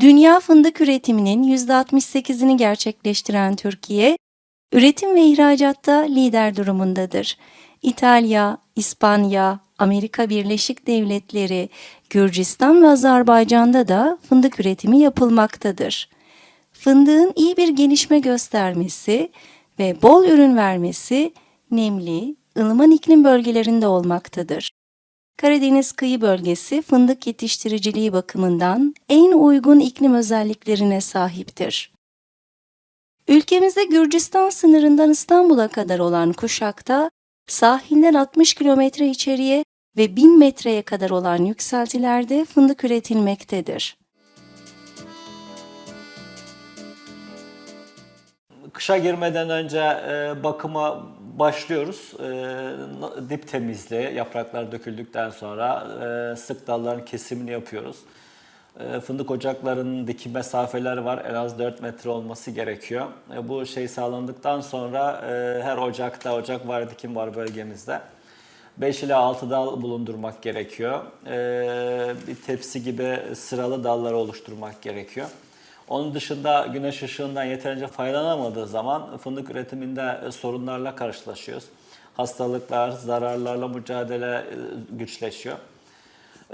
Dünya fındık üretiminin %68'ini gerçekleştiren Türkiye, üretim ve ihracatta lider durumundadır. İtalya, İspanya, Amerika Birleşik Devletleri, Gürcistan ve Azerbaycan'da da fındık üretimi yapılmaktadır. Fındığın iyi bir gelişme göstermesi ve bol ürün vermesi nemli, ılıman iklim bölgelerinde olmaktadır. Karadeniz kıyı bölgesi fındık yetiştiriciliği bakımından en uygun iklim özelliklerine sahiptir. Ülkemizde Gürcistan sınırından İstanbul'a kadar olan kuşakta sahilden 60 kilometre içeriye ve 1000 metreye kadar olan yükseltilerde fındık üretilmektedir. Kışa girmeden önce e, bakıma başlıyoruz. E, dip temizliği, yapraklar döküldükten sonra e, sık dalların kesimini yapıyoruz. E, fındık ocaklarının dikim mesafeleri var. En az 4 metre olması gerekiyor. E, bu şey sağlandıktan sonra e, her ocakta, ocak var, dikim var bölgemizde. 5 ile 6 dal bulundurmak gerekiyor. E, bir tepsi gibi sıralı dalları oluşturmak gerekiyor. Onun dışında güneş ışığından yeterince faydalanamadığı zaman fındık üretiminde e, sorunlarla karşılaşıyoruz. Hastalıklar, zararlarla mücadele e, güçleşiyor.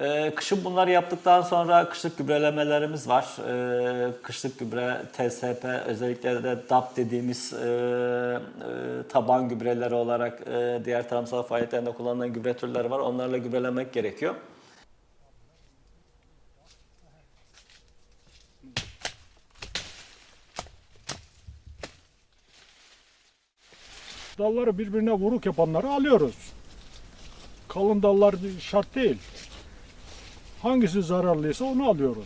Ee, kışın bunları yaptıktan sonra kışlık gübrelemelerimiz var. Kışlık gübre, TSP, özellikle de DAP dediğimiz e, e, taban gübreleri olarak e, diğer tarımsal faaliyetlerinde kullanılan gübre türleri var. Onlarla gübrelemek gerekiyor. Dalları birbirine vuruk yapanları alıyoruz. Kalın dallar şart değil. Hangisi zararlıysa onu alıyoruz.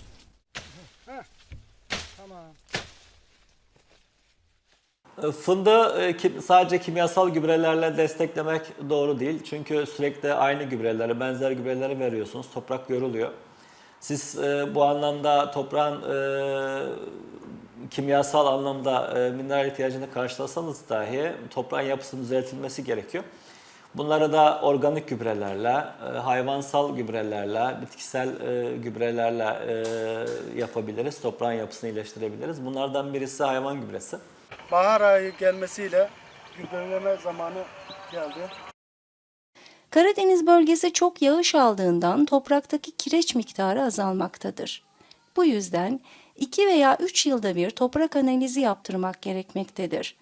E, Fındığı e, sadece kimyasal gübrelerle desteklemek doğru değil. Çünkü sürekli aynı gübreleri, benzer gübreleri veriyorsunuz. Toprak yoruluyor. Siz e, bu anlamda toprağın e, kimyasal anlamda e, mineral ihtiyacını karşılasanız dahi toprağın yapısının düzeltilmesi gerekiyor. Bunları da organik gübrelerle, e, hayvansal gübrelerle, bitkisel e, gübrelerle e, yapabiliriz. Toprağın yapısını iyileştirebiliriz. Bunlardan birisi hayvan gübresi. bahar ayı gelmesiyle gübreleme zamanı geldi. Karadeniz bölgesi çok yağış aldığından topraktaki kireç miktarı azalmaktadır. Bu yüzden 2 veya 3 yılda bir toprak analizi yaptırmak gerekmektedir.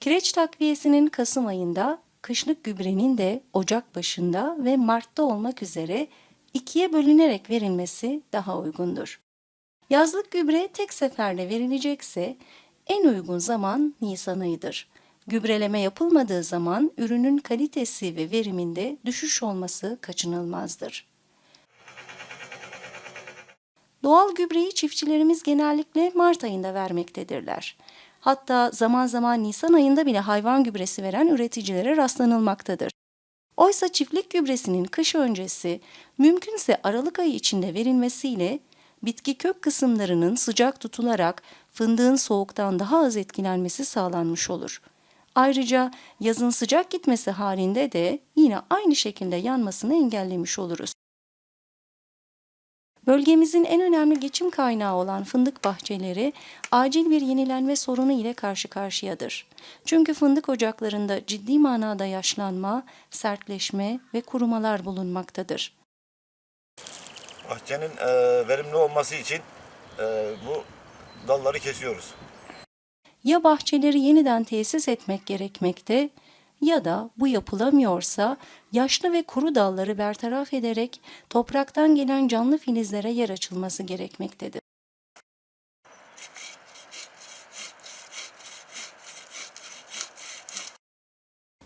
Kireç takviyesinin Kasım ayında, kışlık gübrenin de Ocak başında ve Mart'ta olmak üzere ikiye bölünerek verilmesi daha uygundur. Yazlık gübre tek seferde verilecekse en uygun zaman Nisan ayıdır. Gübreleme yapılmadığı zaman ürünün kalitesi ve veriminde düşüş olması kaçınılmazdır. Doğal gübreyi çiftçilerimiz genellikle Mart ayında vermektedirler. Hatta zaman zaman Nisan ayında bile hayvan gübresi veren üreticilere rastlanılmaktadır. Oysa çiftlik gübresinin kış öncesi mümkünse Aralık ayı içinde verilmesiyle bitki kök kısımlarının sıcak tutularak fındığın soğuktan daha az etkilenmesi sağlanmış olur. Ayrıca yazın sıcak gitmesi halinde de yine aynı şekilde yanmasını engellemiş oluruz. Bölgemizin en önemli geçim kaynağı olan fındık bahçeleri acil bir yenilenme sorunu ile karşı karşıyadır. Çünkü fındık ocaklarında ciddi manada yaşlanma, sertleşme ve kurumalar bulunmaktadır. Bahçenin e, verimli olması için e, bu dalları kesiyoruz. Ya bahçeleri yeniden tesis etmek gerekmekte ya da bu yapılamıyorsa yaşlı ve kuru dalları bertaraf ederek topraktan gelen canlı filizlere yer açılması gerekmektedir.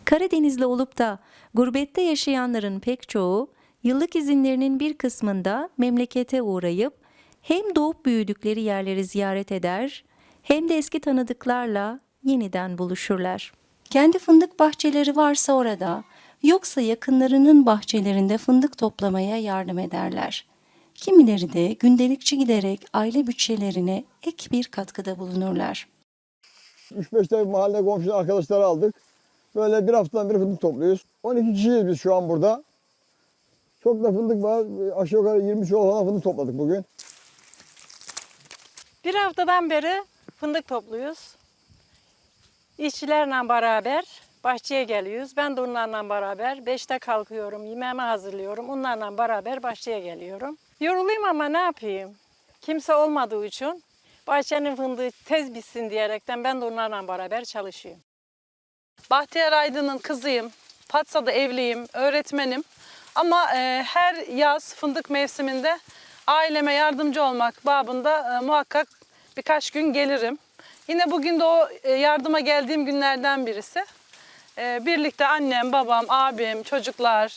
Karadenizli olup da gurbette yaşayanların pek çoğu yıllık izinlerinin bir kısmında memlekete uğrayıp hem doğup büyüdükleri yerleri ziyaret eder hem de eski tanıdıklarla yeniden buluşurlar. Kendi fındık bahçeleri varsa orada, yoksa yakınlarının bahçelerinde fındık toplamaya yardım ederler. Kimileri de gündelikçi giderek aile bütçelerine ek bir katkıda bulunurlar. 3-5 tane mahalle komşu arkadaşları aldık. Böyle bir haftadan beri fındık topluyoruz. 12 kişiyiz biz şu an burada. Çok da fındık var. Aşağı yukarı 20 çuval falan fındık topladık bugün. Bir haftadan beri fındık topluyoruz. İşçilerle beraber bahçeye geliyoruz. Ben de onlarla beraber beşte kalkıyorum, yemeğimi hazırlıyorum. Onlarla beraber bahçeye geliyorum. Yoruluyum ama ne yapayım? Kimse olmadığı için bahçenin fındığı tez bitsin diyerekten ben de onlarla beraber çalışıyorum. Bahtiyar Aydın'ın kızıyım. Patsa'da evliyim, öğretmenim. Ama e, her yaz fındık mevsiminde aileme yardımcı olmak babında e, muhakkak birkaç gün gelirim. Yine bugün de o e, yardıma geldiğim günlerden birisi. E, birlikte annem, babam, abim, çocuklar,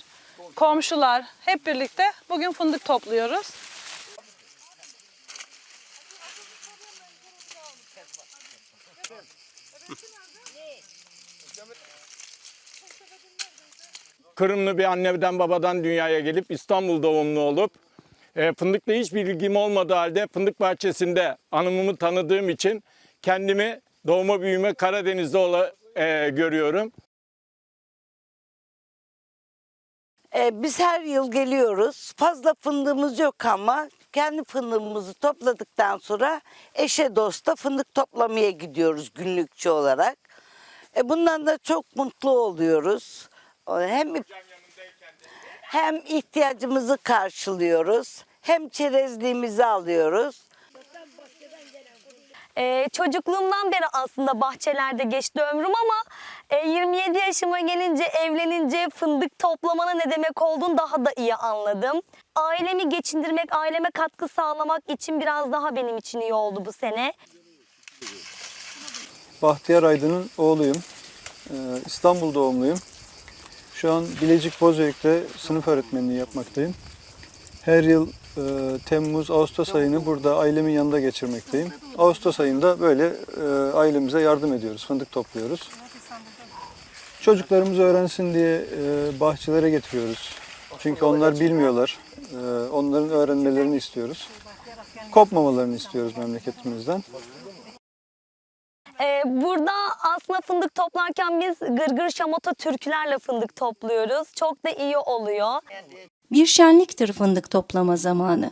komşular hep birlikte bugün fındık topluyoruz. Kırımlı bir anneden babadan dünyaya gelip İstanbul doğumlu olup e, fındıkla hiç bilgim olmadığı halde fındık bahçesinde anımımı tanıdığım için kendimi doğma büyüme Karadeniz'de ola, e, görüyorum. Ee, biz her yıl geliyoruz. Fazla fındığımız yok ama kendi fındığımızı topladıktan sonra eşe dosta fındık toplamaya gidiyoruz günlükçü olarak. E, bundan da çok mutlu oluyoruz. Hem hem ihtiyacımızı karşılıyoruz, hem çerezliğimizi alıyoruz. Ee, çocukluğumdan beri aslında bahçelerde geçti ömrüm ama e, 27 yaşıma gelince evlenince fındık toplamanın ne demek olduğunu daha da iyi anladım. Ailemi geçindirmek, aileme katkı sağlamak için biraz daha benim için iyi oldu bu sene. Bahtiyar Aydın'ın oğluyum. Ee, İstanbul doğumluyum. Şu an Bilecik Bozüyük'te sınıf öğretmenliği yapmaktayım. Her yıl e, Temmuz, Ağustos ayını burada ailemin yanında geçirmekteyim. Ağustos ayında böyle e, ailemize yardım ediyoruz, fındık topluyoruz. Çocuklarımız öğrensin diye e, bahçelere getiriyoruz. Çünkü onlar bilmiyorlar. E, onların öğrenmelerini istiyoruz. Kopmamalarını istiyoruz memleketimizden. Ee, burada aslında fındık toplarken biz gırgır şamata türkülerle fındık topluyoruz. Çok da iyi oluyor. Bir şenliktir fındık toplama zamanı.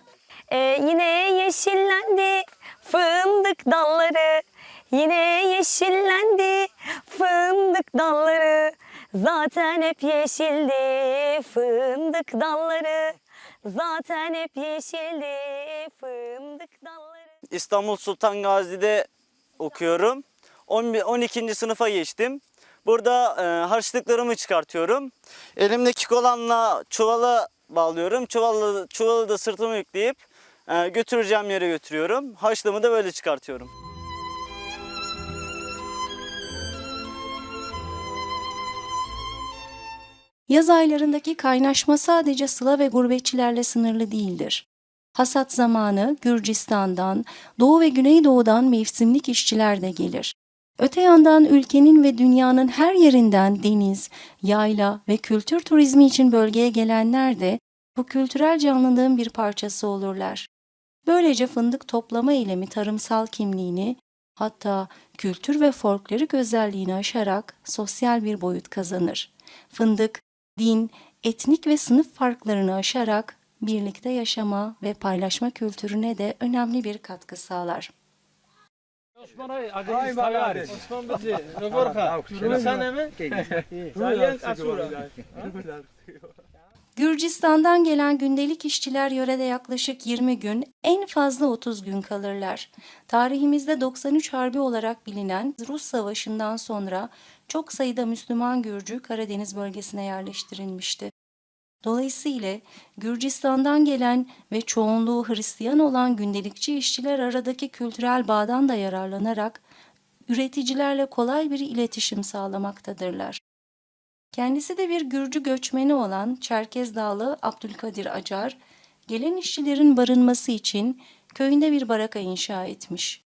Ee, yine yeşillendi fındık dalları. Yine yeşillendi fındık dalları. Zaten hep yeşildi fındık dalları. Zaten hep yeşildi fındık dalları. İstanbul Sultan Gazi'de okuyorum. 11 12. sınıfa geçtim. Burada e, harçlıklarımı çıkartıyorum. Elimdeki kolanla çuvala bağlıyorum. Çuvalı, çuvalı da sırtıma yükleyip e, götüreceğim yere götürüyorum. Harçlığımı da böyle çıkartıyorum. Yaz aylarındaki kaynaşma sadece sıla ve gurbetçilerle sınırlı değildir. Hasat zamanı Gürcistan'dan, Doğu ve Güneydoğu'dan mevsimlik işçiler de gelir. Öte yandan ülkenin ve dünyanın her yerinden deniz, yayla ve kültür turizmi için bölgeye gelenler de bu kültürel canlılığın bir parçası olurlar. Böylece fındık toplama eylemi tarımsal kimliğini, hatta kültür ve folklorik özelliğini aşarak sosyal bir boyut kazanır. Fındık, din, etnik ve sınıf farklarını aşarak birlikte yaşama ve paylaşma kültürüne de önemli bir katkı sağlar. Gürcistan'dan gelen gündelik işçiler yörede yaklaşık 20 gün, en fazla 30 gün kalırlar. Tarihimizde 93 Harbi olarak bilinen Rus Savaşı'ndan sonra çok sayıda Müslüman Gürcü Karadeniz bölgesine yerleştirilmişti. Dolayısıyla Gürcistan'dan gelen ve çoğunluğu Hristiyan olan gündelikçi işçiler aradaki kültürel bağdan da yararlanarak üreticilerle kolay bir iletişim sağlamaktadırlar. Kendisi de bir Gürcü göçmeni olan Çerkez Dağlı Abdülkadir Acar, gelen işçilerin barınması için köyünde bir baraka inşa etmiş.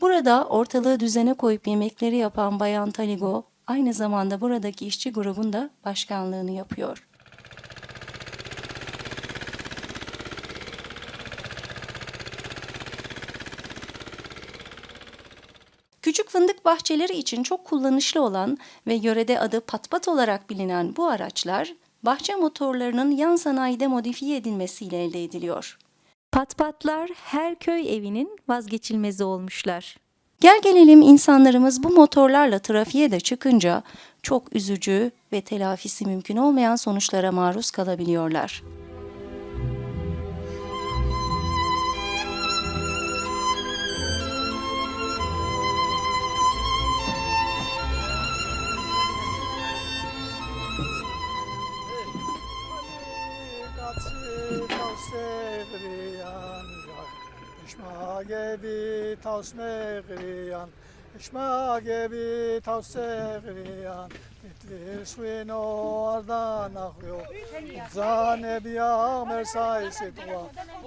Burada ortalığı düzene koyup yemekleri yapan Bayan Taligo, aynı zamanda buradaki işçi grubun da başkanlığını yapıyor. Küçük fındık bahçeleri için çok kullanışlı olan ve yörede adı patpat olarak bilinen bu araçlar, bahçe motorlarının yan sanayide modifiye edilmesiyle elde ediliyor. Patpatlar her köy evinin vazgeçilmezi olmuşlar. Gel gelelim insanlarımız bu motorlarla trafiğe de çıkınca çok üzücü ve telafisi mümkün olmayan sonuçlara maruz kalabiliyorlar. Şmagebi tausmegriyan, şmagebi tausegriyan, bitvir svino ardan ahyo, zane biyag mersay sitwa,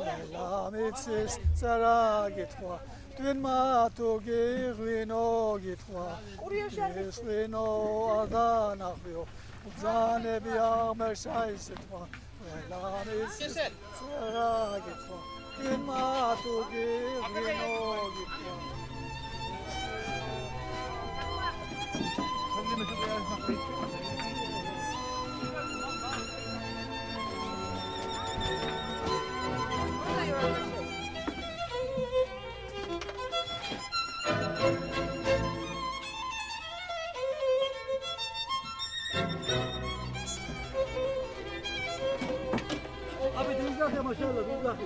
melamitsis zara gitwa, Dün matu gihvino gitwa, bitvir svino ardan ahyo, zane biyag mersay 마두기 아, 위노기 선생님을 아, 있어요. Maşallah denizler de.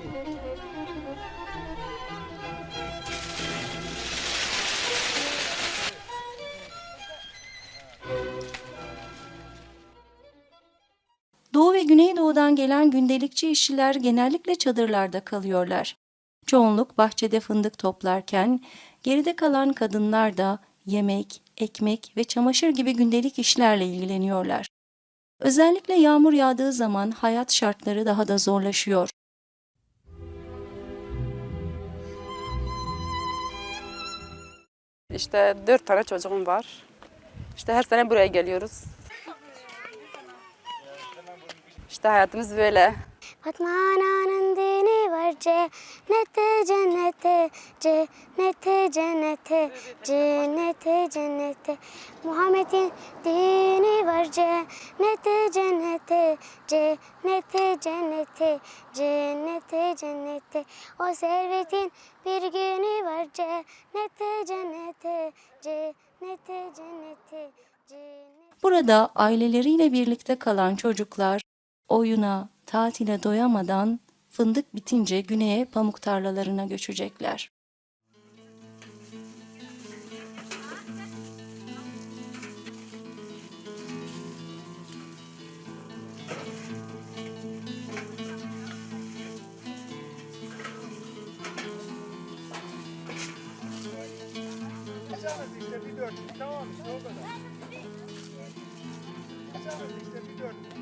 Doğu ve Güneydoğu'dan gelen gündelikçi işçiler genellikle çadırlarda kalıyorlar. Çoğunluk bahçede fındık toplarken geride kalan kadınlar da yemek, ekmek ve çamaşır gibi gündelik işlerle ilgileniyorlar. Özellikle yağmur yağdığı zaman hayat şartları daha da zorlaşıyor. İşte dört tane çocuğum var. İşte her sene buraya geliyoruz. İşte hayatımız böyle. Fatma ananın dini var cennete cennete cennete cennete cennete cennete Muhammed'in dini var cennete cennete cennete cennete cennete cennete O servetin bir günü var cennete cennete cennete cennete Burada aileleriyle birlikte kalan çocuklar oyuna, tatile doyamadan fındık bitince güneye pamuk tarlalarına göçecekler. Tamam işte o kadar. İşte bir dört,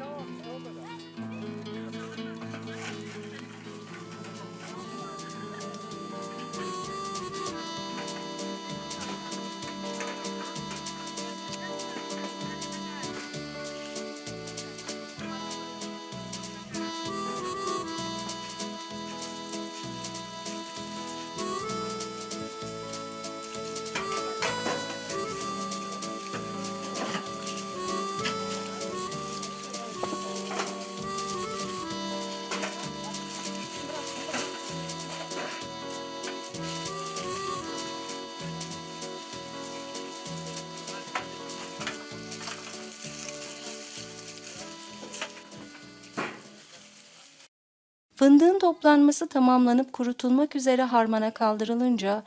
Fındığın toplanması tamamlanıp kurutulmak üzere harmana kaldırılınca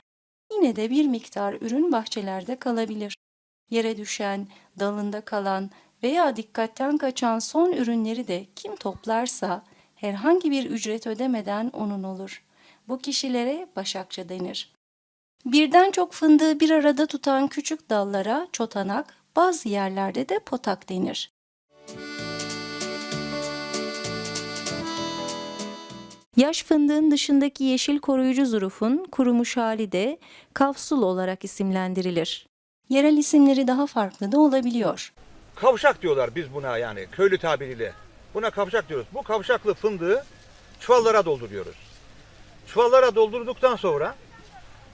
yine de bir miktar ürün bahçelerde kalabilir. Yere düşen, dalında kalan veya dikkatten kaçan son ürünleri de kim toplarsa herhangi bir ücret ödemeden onun olur. Bu kişilere başakça denir. Birden çok fındığı bir arada tutan küçük dallara çotanak, bazı yerlerde de potak denir. Yaş fındığın dışındaki yeşil koruyucu zurufun kurumuş hali de kavsul olarak isimlendirilir. Yerel isimleri daha farklı da olabiliyor. Kavşak diyorlar biz buna yani köylü tabiriyle. Buna kavşak diyoruz. Bu kavşaklı fındığı çuvallara dolduruyoruz. Çuvallara doldurduktan sonra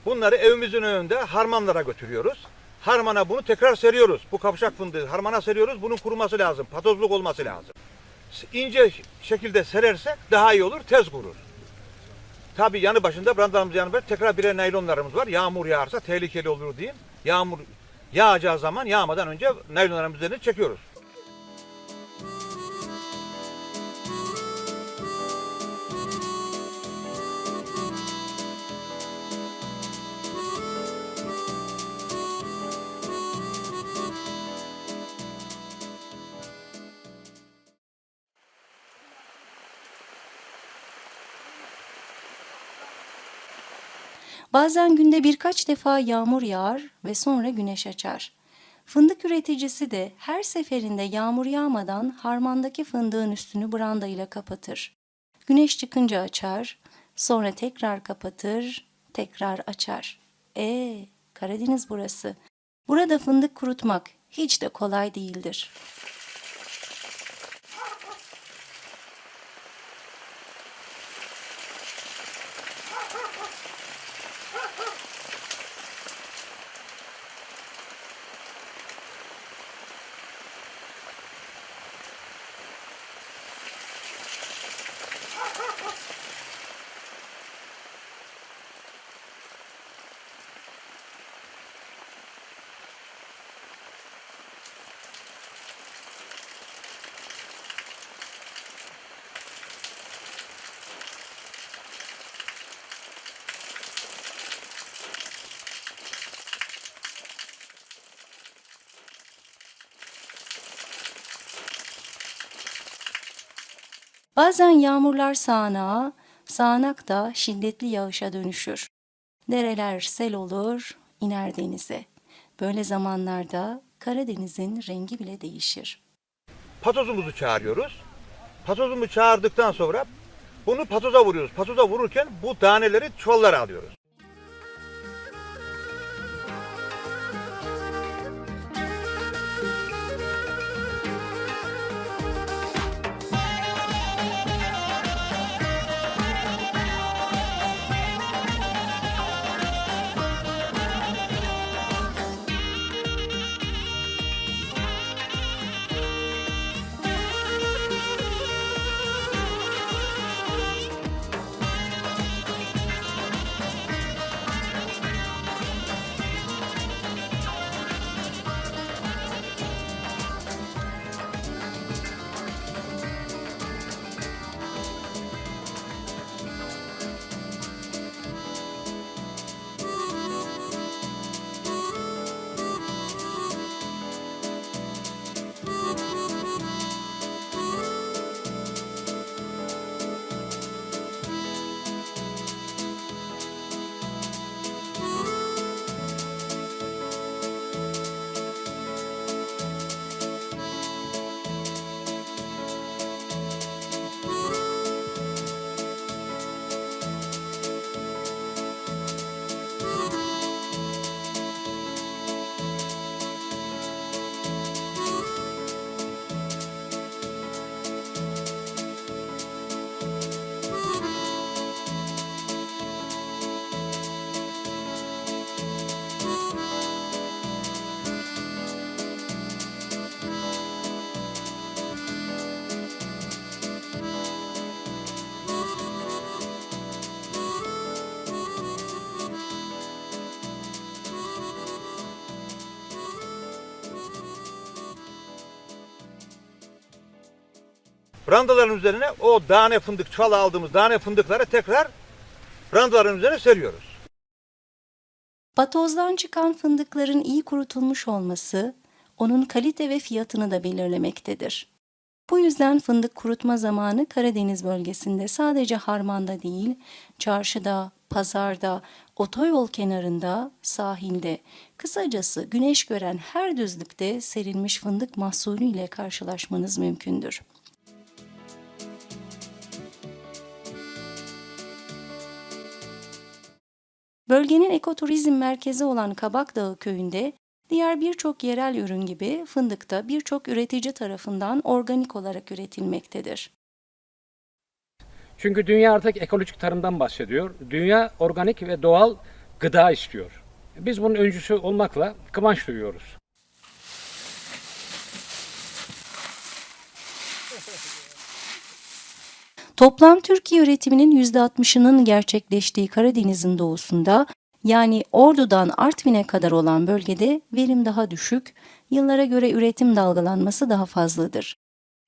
bunları evimizin önünde harmanlara götürüyoruz. Harmana bunu tekrar seriyoruz. Bu kavşak fındığı harmana seriyoruz. Bunun kuruması lazım. Patozluk olması lazım. İnce şekilde serersek daha iyi olur, tez kurur. tabii yanı başında brandalarımız yanı başında tekrar birer naylonlarımız var. Yağmur yağarsa tehlikeli olur diyeyim. Yağmur yağacağı zaman yağmadan önce naylonlarımızı çekiyoruz. Bazen günde birkaç defa yağmur yağar ve sonra güneş açar. Fındık üreticisi de her seferinde yağmur yağmadan harmandaki fındığın üstünü branda ile kapatır. Güneş çıkınca açar, sonra tekrar kapatır, tekrar açar. E, Karadeniz burası. Burada fındık kurutmak hiç de kolay değildir. Bazen yağmurlar sağanağa, sağanak da şiddetli yağışa dönüşür. Dereler sel olur, iner denize. Böyle zamanlarda Karadeniz'in rengi bile değişir. Patozumuzu çağırıyoruz. Patozumuzu çağırdıktan sonra bunu patoza vuruyoruz. Patoza vururken bu taneleri çuvallara alıyoruz. Brandaların üzerine o tane fındık çuvala aldığımız tane fındıkları tekrar brandaların üzerine seriyoruz. Patozdan çıkan fındıkların iyi kurutulmuş olması, onun kalite ve fiyatını da belirlemektedir. Bu yüzden fındık kurutma zamanı Karadeniz bölgesinde sadece harmanda değil, çarşıda, pazarda, otoyol kenarında, sahilde, kısacası güneş gören her düzlükte serilmiş fındık mahsulü ile karşılaşmanız mümkündür. Bölgenin ekoturizm merkezi olan Kabakdağı köyünde diğer birçok yerel ürün gibi fındık da birçok üretici tarafından organik olarak üretilmektedir. Çünkü dünya artık ekolojik tarımdan bahsediyor. Dünya organik ve doğal gıda istiyor. Biz bunun öncüsü olmakla kıvanç duyuyoruz. Toplam Türkiye üretiminin %60'ının gerçekleştiği Karadeniz'in doğusunda yani Ordu'dan Artvin'e kadar olan bölgede verim daha düşük, yıllara göre üretim dalgalanması daha fazladır.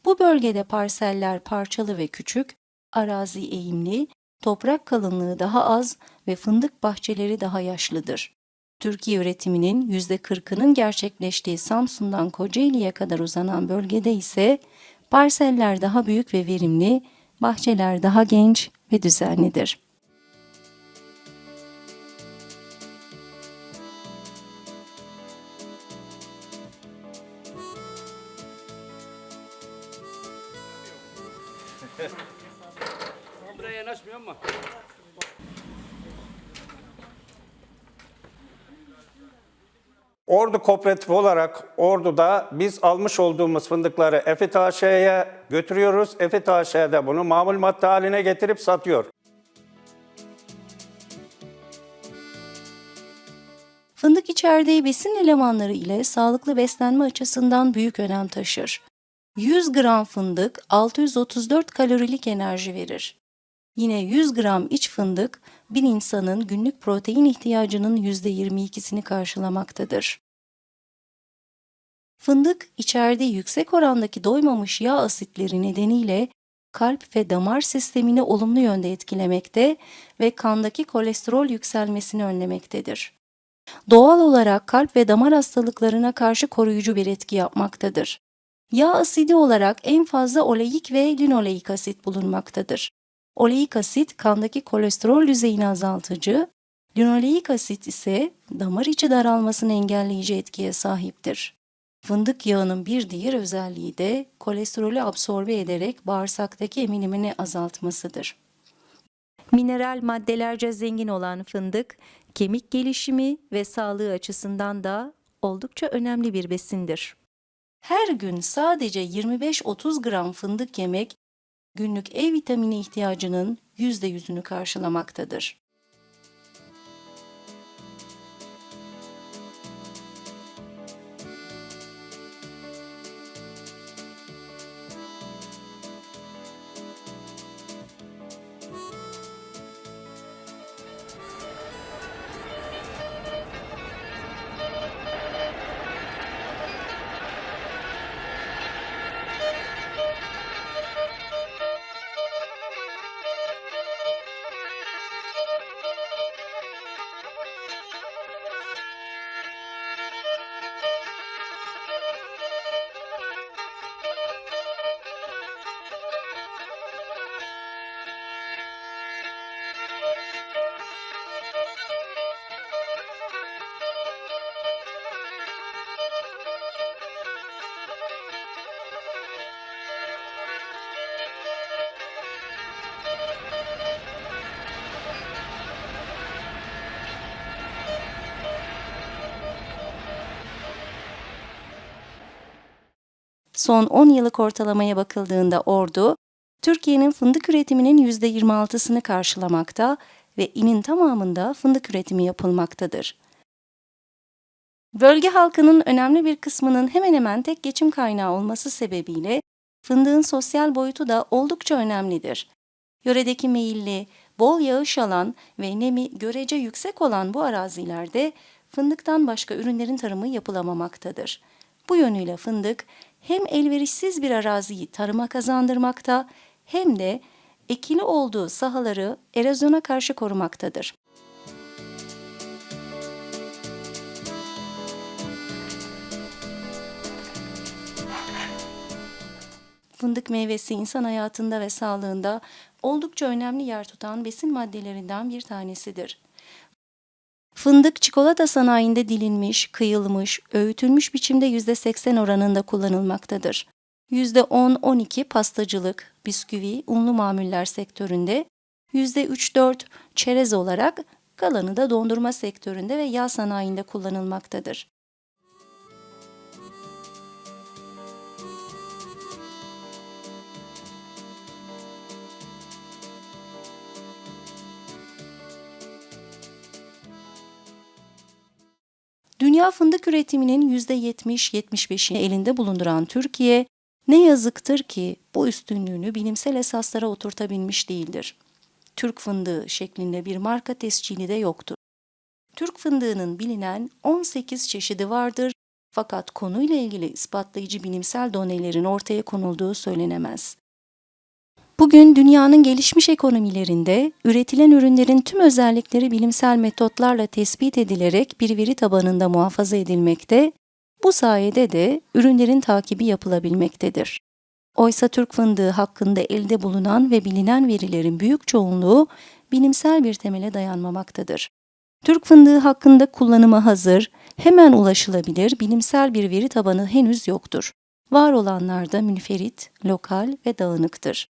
Bu bölgede parseller parçalı ve küçük, arazi eğimli, toprak kalınlığı daha az ve fındık bahçeleri daha yaşlıdır. Türkiye üretiminin %40'ının gerçekleştiği Samsun'dan Kocaeli'ye kadar uzanan bölgede ise parseller daha büyük ve verimli, bahçeler daha genç ve düzenlidir. Buraya yanaşmıyor ama. Ordu Kooperatif olarak Ordu'da biz almış olduğumuz fındıkları Efet AŞ'ye götürüyoruz. Efet AŞ de bunu mamul madde haline getirip satıyor. Fındık içerdiği besin elemanları ile sağlıklı beslenme açısından büyük önem taşır. 100 gram fındık 634 kalorilik enerji verir. Yine 100 gram iç fındık bir insanın günlük protein ihtiyacının %22'sini karşılamaktadır. Fındık içerdiği yüksek orandaki doymamış yağ asitleri nedeniyle kalp ve damar sistemini olumlu yönde etkilemekte ve kandaki kolesterol yükselmesini önlemektedir. Doğal olarak kalp ve damar hastalıklarına karşı koruyucu bir etki yapmaktadır. Yağ asidi olarak en fazla oleik ve linoleik asit bulunmaktadır. Oleik asit kandaki kolesterol düzeyini azaltıcı, linoleik asit ise damar içi daralmasını engelleyici etkiye sahiptir. Fındık yağının bir diğer özelliği de kolesterolü absorbe ederek bağırsaktaki emilimini azaltmasıdır. Mineral maddelerce zengin olan fındık, kemik gelişimi ve sağlığı açısından da oldukça önemli bir besindir. Her gün sadece 25-30 gram fındık yemek günlük E vitamini ihtiyacının %100'ünü karşılamaktadır. Son 10 yıllık ortalamaya bakıldığında Ordu, Türkiye'nin fındık üretiminin %26'sını karşılamakta ve inin tamamında fındık üretimi yapılmaktadır. Bölge halkının önemli bir kısmının hemen hemen tek geçim kaynağı olması sebebiyle fındığın sosyal boyutu da oldukça önemlidir. Yöredeki meyilli, bol yağış alan ve nemi görece yüksek olan bu arazilerde fındıktan başka ürünlerin tarımı yapılamamaktadır. Bu yönüyle fındık hem elverişsiz bir araziyi tarıma kazandırmakta hem de ekili olduğu sahaları erozyona karşı korumaktadır. Fındık meyvesi insan hayatında ve sağlığında oldukça önemli yer tutan besin maddelerinden bir tanesidir. Fındık çikolata sanayinde dilinmiş, kıyılmış, öğütülmüş biçimde %80 oranında kullanılmaktadır. %10-12 pastacılık, bisküvi, unlu mamuller sektöründe, %3-4 çerez olarak kalanı da dondurma sektöründe ve yağ sanayinde kullanılmaktadır. Dünya fındık üretiminin %70-75'ini elinde bulunduran Türkiye, Ne yazıktır ki bu üstünlüğünü bilimsel esaslara oturtabilmiş değildir. Türk fındığı şeklinde bir marka tescili de yoktur. Türk fındığının bilinen 18 çeşidi vardır fakat konuyla ilgili ispatlayıcı bilimsel donelerin ortaya konulduğu söylenemez. Bugün dünyanın gelişmiş ekonomilerinde üretilen ürünlerin tüm özellikleri bilimsel metotlarla tespit edilerek bir veri tabanında muhafaza edilmekte, bu sayede de ürünlerin takibi yapılabilmektedir. Oysa Türk fındığı hakkında elde bulunan ve bilinen verilerin büyük çoğunluğu bilimsel bir temele dayanmamaktadır. Türk fındığı hakkında kullanıma hazır, hemen ulaşılabilir bilimsel bir veri tabanı henüz yoktur. Var olanlar da münferit, lokal ve dağınıktır.